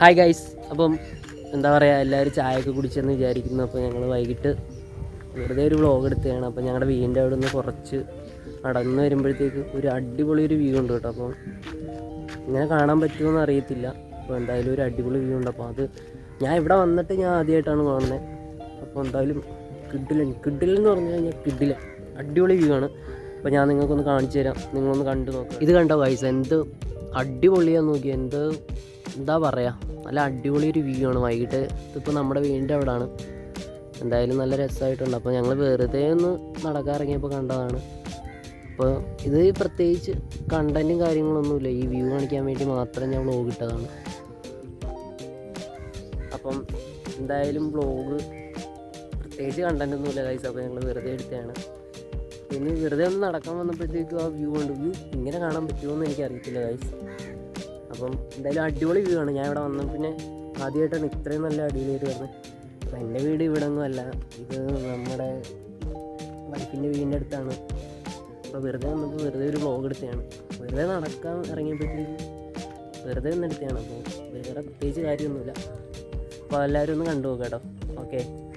Hi guys അപ്പം എന്താ പറയുക എല്ലാവരും ചായയൊക്കെ കുടിച്ചെന്ന് വിചാരിക്കുന്നു. അപ്പോൾ ഞങ്ങൾ വൈകിട്ട് വെറുതെ ഒരു വ്ളോഗ് എടുത്തതാണ്. അപ്പോൾ ഞങ്ങളുടെ വീടിന്റെ അവിടെ നിന്ന് കുറച്ച് നടന്ന് വരുമ്പോഴത്തേക്ക് ഒരു അടിപൊളി ഒരു വ്യൂ ഉണ്ട് കേട്ടോ. അപ്പോൾ ഇങ്ങനെ കാണാൻ പറ്റുമോയെന്ന് അറിയത്തില്ല. അപ്പോൾ എന്തായാലും ഒരു അടിപൊളി വ്യൂ ഉണ്ട്. അപ്പോൾ അത് ഞാൻ ഇവിടെ വന്നിട്ട് ഞാൻ ആദ്യമായിട്ടാണ് കാണുന്നത് അപ്പോൾ എന്തായാലും കിഡിലൻ എന്ന് പറഞ്ഞു കഴിഞ്ഞാൽ കിഡിലെ അടിപൊളി വ്യൂ ആണ്. അപ്പോൾ ഞാൻ നിങ്ങൾക്കൊന്ന് കാണിച്ചു തരാം. നിങ്ങളൊന്ന് കണ്ടു നോക്കാം. ഇത് കണ്ടോ ഗൈസ് എന്ത് അടിപൊളിയാന്ന് നോക്കി എന്ത് എന്താ പറയുക നല്ല അടിപൊളി ഒരു വ്യൂ ആണ്. വൈകിട്ട് ഇതിപ്പോൾ നമ്മുടെ വീടിന്റെ അവിടെയാണ് എന്തായാലും നല്ല രസമായിട്ടുണ്ട്. അപ്പോൾ ഞങ്ങൾ വെറുതെ ഒന്ന് നടക്കാൻ ഇറങ്ങിയപ്പോൾ കണ്ടതാണ്. അപ്പോൾ ഇത് പ്രത്യേകിച്ച് കണ്ടന്റും കാര്യങ്ങളൊന്നുമില്ല. ഈ വ്യൂ കാണിക്കാൻ വേണ്ടി മാത്രം ഞാൻ വ്ളോഗ് ഇട്ടതാണ്. അപ്പം എന്തായാലും വ്ളോഗ് പ്രത്യേകിച്ച് കണ്ടന്റ് ഒന്നുമില്ല കൈസ് അപ്പോൾ ഞങ്ങൾ വെറുതെ എടുത്തതാണ്. പിന്നെ വെറുതെ ഒന്ന് നടക്കാൻ വന്നപ്പോഴത്തേക്കും ആ വ്യൂ ഉണ്ട് വ്യൂ ഇങ്ങനെ കാണാൻ പറ്റുമോ എന്ന് എനിക്ക് അറിയത്തില്ല ഗൈസ് അപ്പം എന്തായാലും അടിപൊളി വ്യൂ ആണ്. ഞാൻ ഇവിടെ വന്ന. പിന്നെ ആദ്യമായിട്ടാണ് ഇത്രയും നല്ല അടിപൊളിയായിട്ട് വരുന്നത്. അപ്പം എന്റെ വീട് ഇവിടെ ഒന്നും അല്ല. ഇത് നമ്മുടെ വൈഫിന്റെ വീടിന്റെ അടുത്താണ്. അപ്പോൾ വെറുതെ വന്നപ്പോൾ വെറുതെ ഒരു വ്ളോഗ് എടുത്തതാണ്. വെറുതെ നടക്കാൻ ഇറങ്ങിയപ്പോഴത്തേക്ക് വെറുതെ ഒന്ന് എടുത്തതാണ്. അപ്പോൾ വേറെ പ്രത്യേകിച്ച് കാര്യമൊന്നുമില്ല. അപ്പോൾ എല്ലാവരും ഒന്ന് കണ്ടു കേട്ടോ. ഓക്കെ